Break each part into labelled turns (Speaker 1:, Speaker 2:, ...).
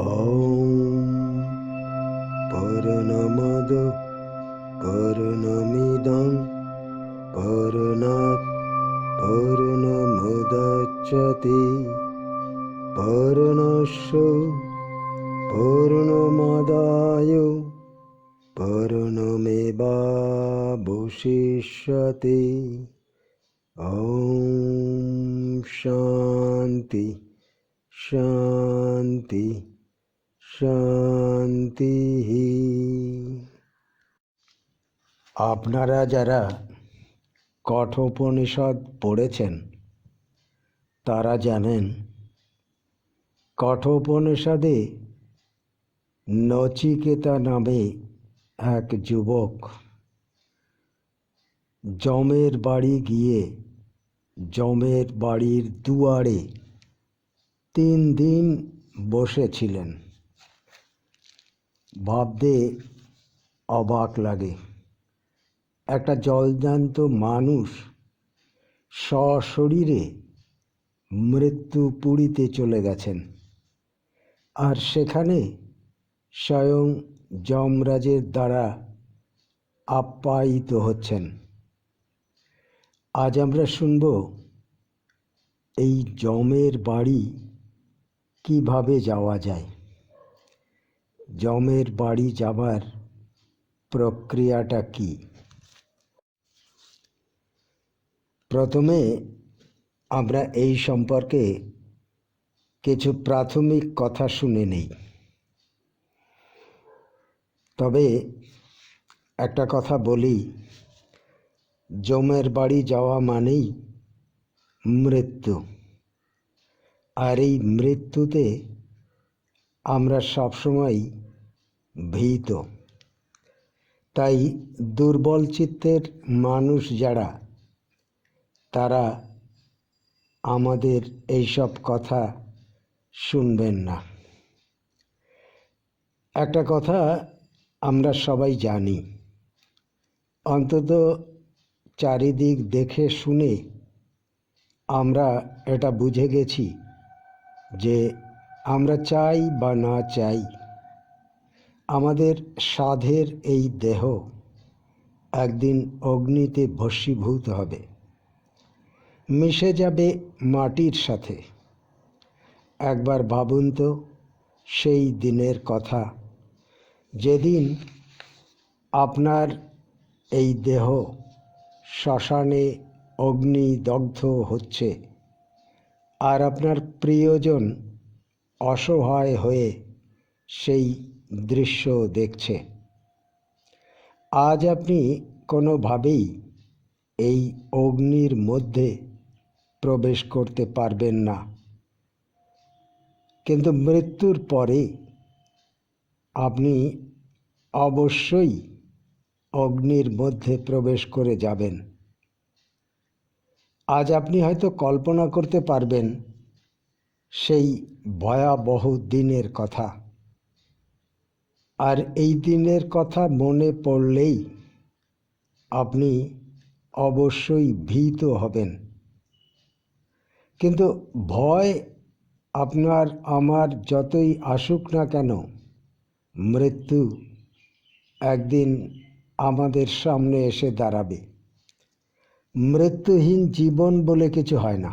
Speaker 1: ॐ परनमद परनमिदं परनात् परनमदच्छति पर्णश्च पर्णमादाय पर्णमेवावशिष्यति ॐ शान्ति शान्ति শান্তি। আপনারা যারা কঠোপনিষদ পড়েছেন, তারা জানেন, কঠোপনিষদে নচিকেতা নামে এক যুবক জমের বাড়ি গিয়ে জমের বাড়ির দুয়ারে তিন দিন বসেছিলেন। ভাবতে অবাক লাগে। একটা জলজান্ত মানুষ সশরীরে মৃত্যু পুরীতে চলে গেছেন। আর সেখানে স্বয়ং যমরাজের দ্বারা আপ্যায়িত হচ্ছেন। আজ আমরা শুনব এই জমের বাড়ি কীভাবে যাওয়া যায়। জমের বাড়ি যাবার প্রক্রিয়াটা কি? প্রথমে আমরা এই সম্পর্কে কিছু প্রাথমিক কথা শুনে নেই। তবে একটা কথা বলি, জমের বাড়ি যাওয়া মানেই মৃত্যু। আর এই মৃত্যুতে আমরা সবসময় ভীত। তাই দুর্বল চিত্তের মানুষ যারা, তারা আমাদের এইসব কথা শুনবেন না। একটা কথা আমরা সবাই জানি, অন্তত চারিদিক দেখে শুনে আমরা এটা বুঝে গেছি যে আমরা চাই বা না চাই। আমাদের সাধের এই দেহ একদিন অগ্নিতে ভস্মীভূত হবে। মিশে যাবে মাটির সাথে। একবার ভাবুন তো সেই দিনের কথা। যেদিন আপনার এই দেহ শ্মশানে অগ্নিদগ্ধ হচ্ছে আর আপনার প্রিয়জন অসহায় হয়ে সেই দৃশ্য দেখছে। আজ আপনি কোনোভাবেই এই অগ্নির মধ্যে প্রবেশ করতে পারবেন না। কিন্তু মৃত্যুর পরে আপনি অবশ্যই অগ্নির মধ্যে প্রবেশ করে যাবেন। আজ আপনি হয়তো কল্পনা করতে পারবেন সেই ভয়াবহ দিনের কথা। আর এই দিনের কথা মনে পড়লেই আপনি অবশ্যই ভীত হবেন। কিন্তু ভয় আপনার, আমার যতই আসুক না কেন, মৃত্যু একদিন আমাদের সামনে এসে দাঁড়াবে। মৃত্যুহীন জীবন বলে কিছু হয় না।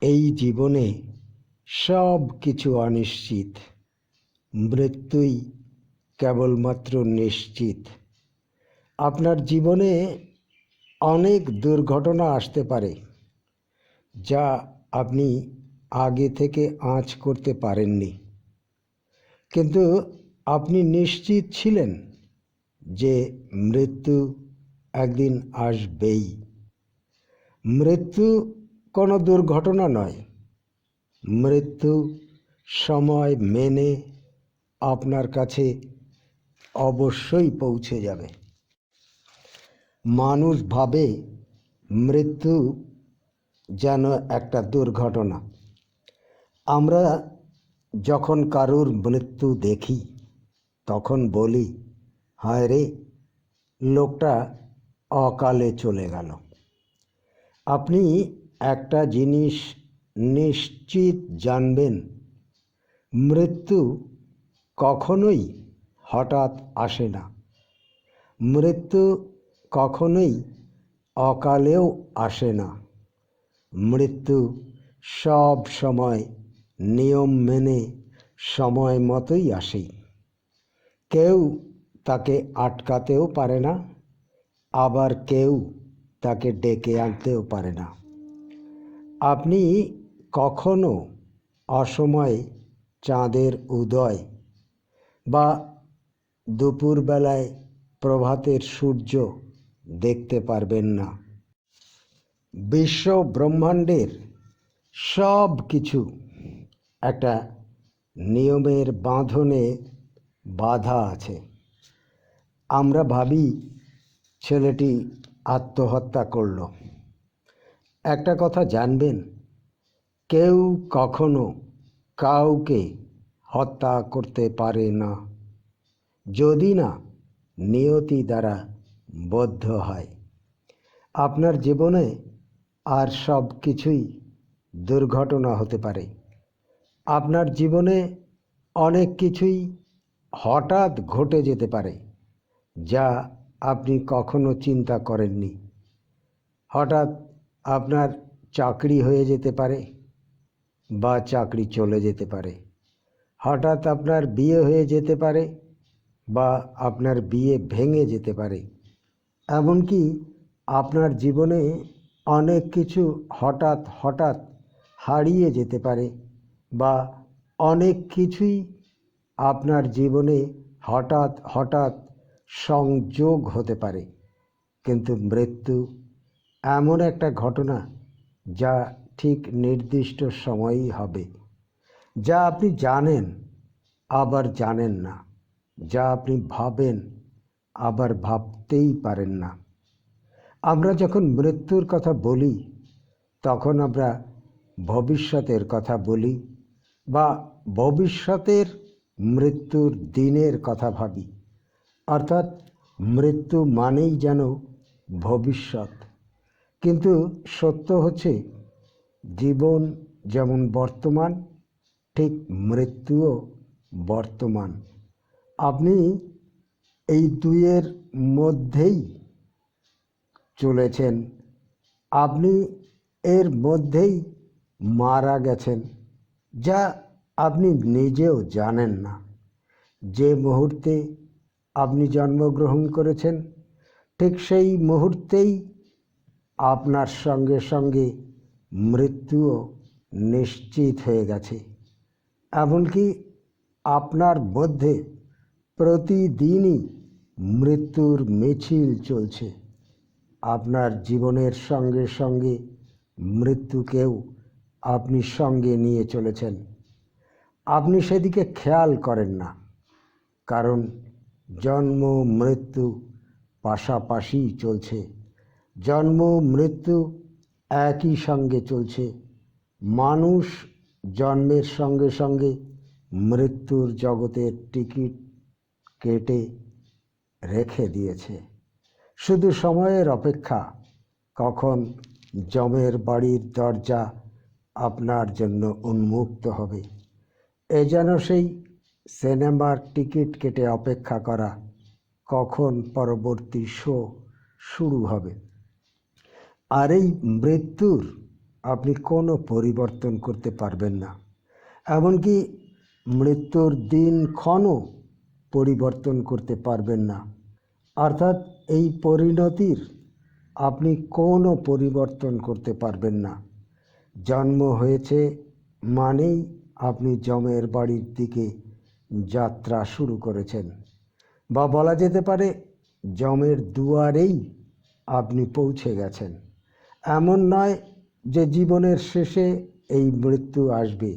Speaker 1: এই জীবনে সব কিছু অনিশ্চিত। মৃত্যুই কেবলমাত্র নিশ্চিত। আপনার জীবনে অনেক দুর্ঘটনা আসতে পারে, যা আপনি আগে থেকে আঁচ করতে পারেননি। কিন্তু আপনি নিশ্চিত ছিলেন যে মৃত্যু একদিন আসবেই। মৃত্যু কোনো দুর্ঘটনা নয়, মৃত্যু সময় মেনে আপনার কাছে অবশ্যই পৌঁছে যাবে। মানুষ ভাবে মৃত্যু যেন একটা দুর্ঘটনা। আমরা যখন কারুর মৃত্যু দেখি, তখন বলি, হায় রে, লোকটা অকালে চলে গেল। আপনি একটা জিনিস নিশ্চিত জানবেন, মৃত্যু কখনোই হঠাৎ আসে না। মৃত্যু কখনোই অকালেও আসে না। মৃত্যু সব সময় নিয়ম মেনে সময় মতোই আসে। কেউ তাকে আটকাতেও পারে না, আবার কেউ তাকে ডেকে আনতেও পারে না। আপনি কখনো অসময়ে চাঁদের উদয় বা দুপুরবেলায় প্রভাতের সূর্য দেখতে পারবেন না। বিশ্ব ব্রহ্মাণ্ডের সব কিছু একটা নিয়মের বাঁধনে বাধা আছে। আমরা ভাবি, ছেলেটি আত্মহত্যা করল। একটা কথা জানবেন, কেউ কখনো কাউকে হত্যা করতে পারে না। যদি না, নিয়তি দ্বারা বদ্ধ হয়। আপনার জীবনে আর সব কিছুই দুর্ঘটনা হতে পারে। আপনার জীবনে অনেক কিছুই হঠাৎ ঘটে যেতে পারে, যা আপনি কখনো চিন্তা করেননি। হঠাৎ আপনার চাকরি হয়ে যেতে পারে বা চাকরি চলে যেতে পারে। হঠাৎ আপনার বিয়ে হয়ে যেতে পারে বা আপনার বিয়ে ভেঙে যেতে পারে। এমনকি আপনার জীবনে অনেক কিছু হঠাৎ হঠাৎ হারিয়ে যেতে পারে বা অনেক কিছুই আপনার জীবনে হঠাৎ হঠাৎ সংযোগ হতে পারে। কিন্তু মৃত্যু এমন একটা ঘটনা যা ঠিক নির্দিষ্ট সময়ই হবে। যা আপনি জানেন, আবার জানেন না। যা আপনি ভাবেন, আবার ভাবতেই পারেন না। আমরা যখন মৃত্যুর কথা বলি, তখন আমরা ভবিষ্যতের কথা বলি বা ভবিষ্যতের মৃত্যুর দিনের কথা ভাবি। অর্থাৎ মৃত্যু মানেই যেন ভবিষ্যৎ। কিন্তু সত্য হচ্ছে, জীবন যেমন বর্তমান ঠিক মৃত্যুও বর্তমান। আপনি এই দুইয়ের মধ্যেই চলেছেন। আপনি এর মধ্যেই মারা গেছেন, যা আপনি নিজেও জানেন না। যে মুহূর্তে আপনি জন্মগ্রহণ করেছেন, ঠিক সেই মুহূর্তেই আপনার সঙ্গে সঙ্গে মৃত্যুও নিশ্চিত হয়ে গেছে। এমনকি আপনার মধ্যে প্রতিদিনই মৃত্যুর মিছিল চলছে। আপনার জীবনের সঙ্গে সঙ্গে মৃত্যুকেও আপনি সঙ্গে নিয়ে চলেছেন। আপনি সেদিকে খেয়াল করেন না, কারণ জন্ম মৃত্যু পাশাপাশি চলছে। জন্ম মৃত্যু একই সঙ্গে চলছে। মানুষ জন্মের সঙ্গে সঙ্গে মৃত্যুর জগতের টিকিট কেটে রেখে দিয়েছে। শুধু সময়ের অপেক্ষা, কখন জমের বাড়ির দরজা আপনার জন্য উন্মুক্ত হবে। এ যেন সেই সিনেমার টিকিট কেটে অপেক্ষা করা কখন পরবর্তী শো শুরু হবে। আর এই মৃত্যুর আপনি কোনো পরিবর্তন করতে পারবেন না। এমনকি মৃত্যুর দিনক্ষণও পরিবর্তন করতে পারবেন না। অর্থাৎ এই পরিণতির আপনি কোনো পরিবর্তন করতে পারবেন না। জন্ম হয়েছে মানেই আপনি জমের বাড়ির দিকে যাত্রা শুরু করেছেন। বা বলা যেতে পারে জমের দুয়ারেই আপনি পৌঁছে গেছেন। এমন নয় যে জীবনের শেষে এই মৃত্যু আসবে,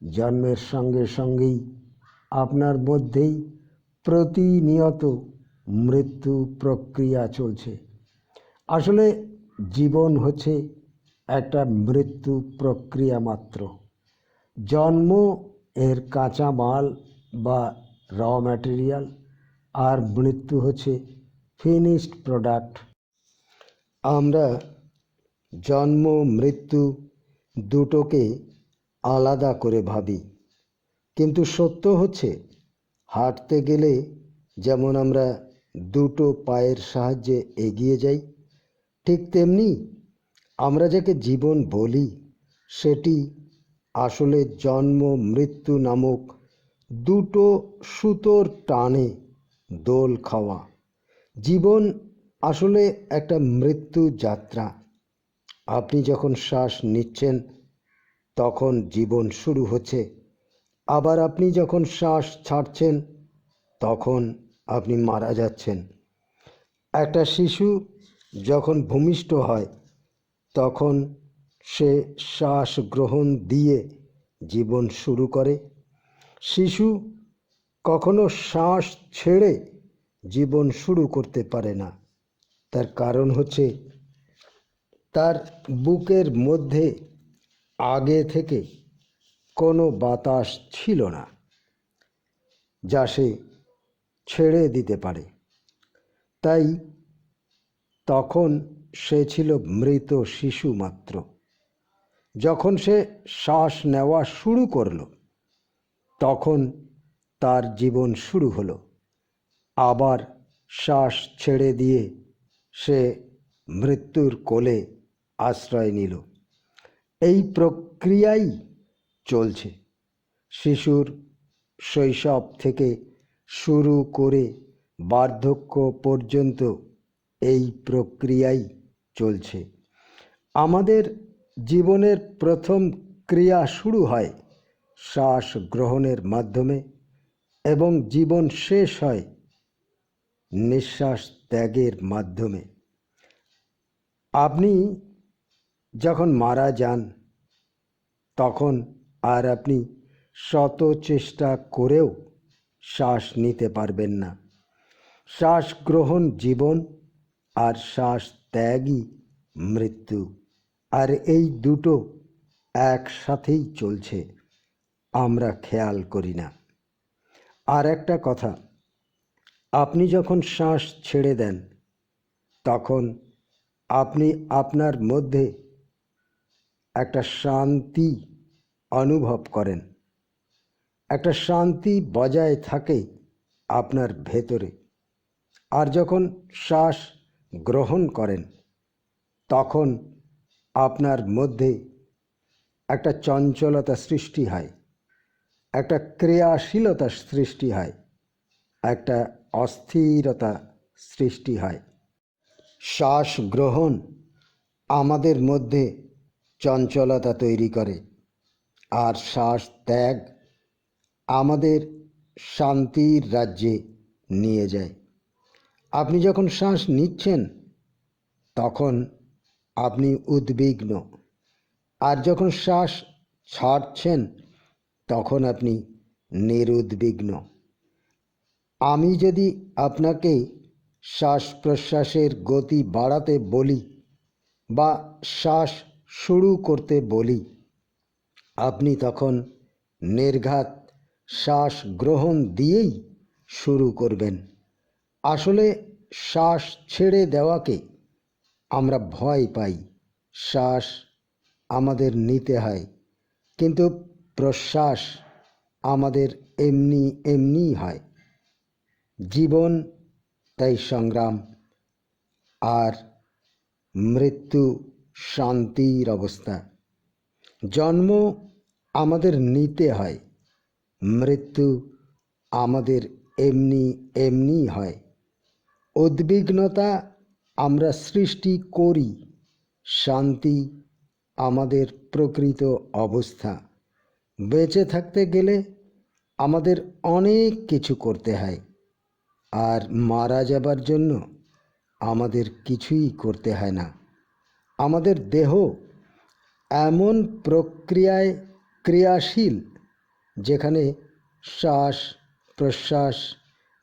Speaker 1: জন্মের সঙ্গে সঙ্গেই আপনার মধ্যেই প্রতিনিয়ত মৃত্যু প্রক্রিয়া চলছে। আসলে জীবন হচ্ছে একটা মৃত্যু প্রক্রিয়া মাত্র। জন্ম এর কাঁচা মাল বা র ম্যাটেরিয়াল আর মৃত্যু হচ্ছে ফিনিশড প্রোডাক্ট আমরা জন্ম, মৃত্যু দুটোকে আলাদা করে ভাবি। কিন্তু সত্য হচ্ছে, হাঁটতে গেলে যেমন আমরা দুটো পায়ের সাহায্যে এগিয়ে যাই, ঠিক তেমনি আমরা যাকে জীবন বলি, সেটি আসলে জন্ম, মৃত্যু নামক দুটো সুতোর টানে দোল খাওয়া। জীবন আসলে একটা মৃত্যু যাত্রা। আপনি যখন শ্বাস নিচ্ছেন, তখন জীবন শুরু হচ্ছে। আবার আপনি যখন শ্বাস ছাড়ছেন, তখন আপনি মারা যাচ্ছেন। একটা শিশু যখন ভূমিষ্ঠ হয়, তখন সে শ্বাস গ্রহণ দিয়ে জীবন শুরু করে। শিশু কখনো শ্বাস ছেড়ে জীবন শুরু করতে পারে না। তার কারণ হচ্ছে তার বুকের মধ্যে আগে থেকে কোনো বাতাস ছিল না, যা সে ছেড়ে দিতে পারে। তাই তখন সে ছিল মৃত শিশু মাত্র। যখন সে শ্বাস নেওয়া শুরু করল, তখন তার জীবন শুরু হলো। আবার শ্বাস ছেড়ে দিয়ে সে মৃত্যুর কোলে আশ্রয় নিল। এই প্রক্রিয়াই চলছে। শিশুর শৈশব থেকে শুরু করে বার্ধক্য পর্যন্ত এই প্রক্রিয়াই চলছে। আমাদের জীবনের প্রথম ক্রিয়া শুরু হয় শ্বাস গ্রহণের মাধ্যমে এবং জীবন শেষ হয় নিঃশ্বাস ত্যাগের মাধ্যমে। আপনি যখন মারা যান, তখন আর আপনি শত চেষ্টা করেও শ্বাস নিতে পারবেন না। শ্বাস গ্রহণ জীবন আর শ্বাস ত্যাগই মৃত্যু। আর এই দুটো একসাথেই চলছে, আমরা খেয়াল করি না। আর একটা কথা, আপনি যখন শ্বাস ছেড়ে দেন, তখন আপনি আপনার মধ্যে একটা শান্তি অনুভব করেন। একটা শান্তি বজায় থাকে আপনার ভেতরে। আর যখন শ্বাস গ্রহণ করেন, তখন আপনার মধ্যে একটা চঞ্চলতা সৃষ্টি হয়, একটা ক্রিয়াশীলতা সৃষ্টি হয়, একটা অস্থিরতা সৃষ্টি হয়। শ্বাস গ্রহণ আমাদের মধ্যে চঞ্চলতা তৈরি করে। আর শ্বাস ত্যাগ আমাদের শান্তির রাজ্যে নিয়ে যায়। আপনি যখন শ্বাস নিচ্ছেন, তখন আপনি উদ্বিগ্ন। আর যখন শ্বাস ছাড়ছেন, তখন আপনি নিরুদ্বিগ্ন। আমি যদি আপনাকে শ্বাস প্রশ্বাসের গতি বাড়াতে বলি বা শ্বাস শুরু করতে বলি। আপনি তখন নির্ঘাত শ্বাস গ্রহণ দিয়েই শুরু করবেন। আসলে শ্বাস ছেড়ে দেওয়াকে আমরা ভয় পাই। শ্বাস আমাদের নিতে হয়। কিন্তু প্রশ্বাস আমাদের এমনি এমনি হয়। জীবন, তাই সংগ্রাম। আর মৃত্যু শান্তির অবস্থা। জন্ম আমাদের নিতে হয়, মৃত্যু আমাদের এমনি এমনি হয়। উদ্বিগ্নতা আমরা সৃষ্টি করি, শান্তি আমাদের প্রকৃত অবস্থা। বেঁচে থাকতে গেলে আমাদের অনেক কিছু করতে হয়, আর মারা যাবার জন্য আমাদের কিছুই করতে হয় না। আমাদের দেহ এমন প্রক্রিয়ায় ক্রিয়াশীল যেখানে শ্বাস, প্রশ্বাস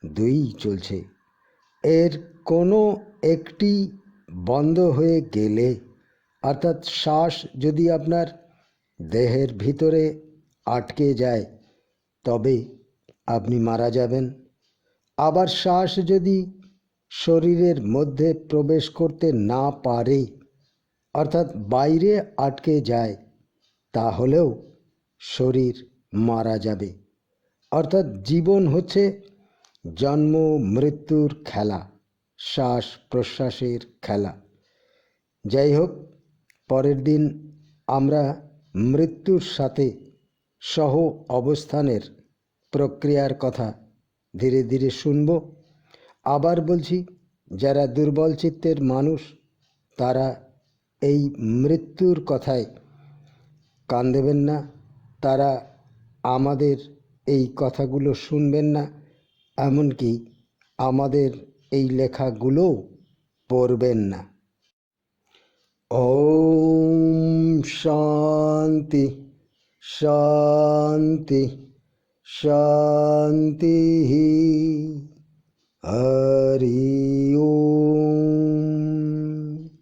Speaker 1: দুই চলছে। এর কোনো একটি বন্ধ হয়ে গেলে, অর্থাৎ শ্বাস যদি আপনার দেহের ভিতরে আটকে যায়, তবে আপনি মারা যাবেন। আবার শ্বাস যদি শরীরের মধ্যে প্রবেশ করতে না পারে অর্থাৎ বাইরে আটকে যায়, তাহলেও শরীর মারা যাবে। অর্থাৎ জীবন হচ্ছে জন্ম, মৃত্যুর খেলা, শ্বাস প্রশ্বাসের খেলা। যাই হোক, পরের দিন আমরা মৃত্যুর সাথে সহ অবস্থানের প্রক্রিয়ার কথা ধীরে ধীরে শুনব। আবার বলছি, যারা দুর্বল চিত্তের মানুষ, তারা এই মৃত্যুর কথায় কান দেবেন না। তারা আমাদের এই কথাগুলো শুনবেন না, এমনকি আমাদের এই লেখাগুলোও পড়বেন না। ওম শান্তি শান্তি শান্তি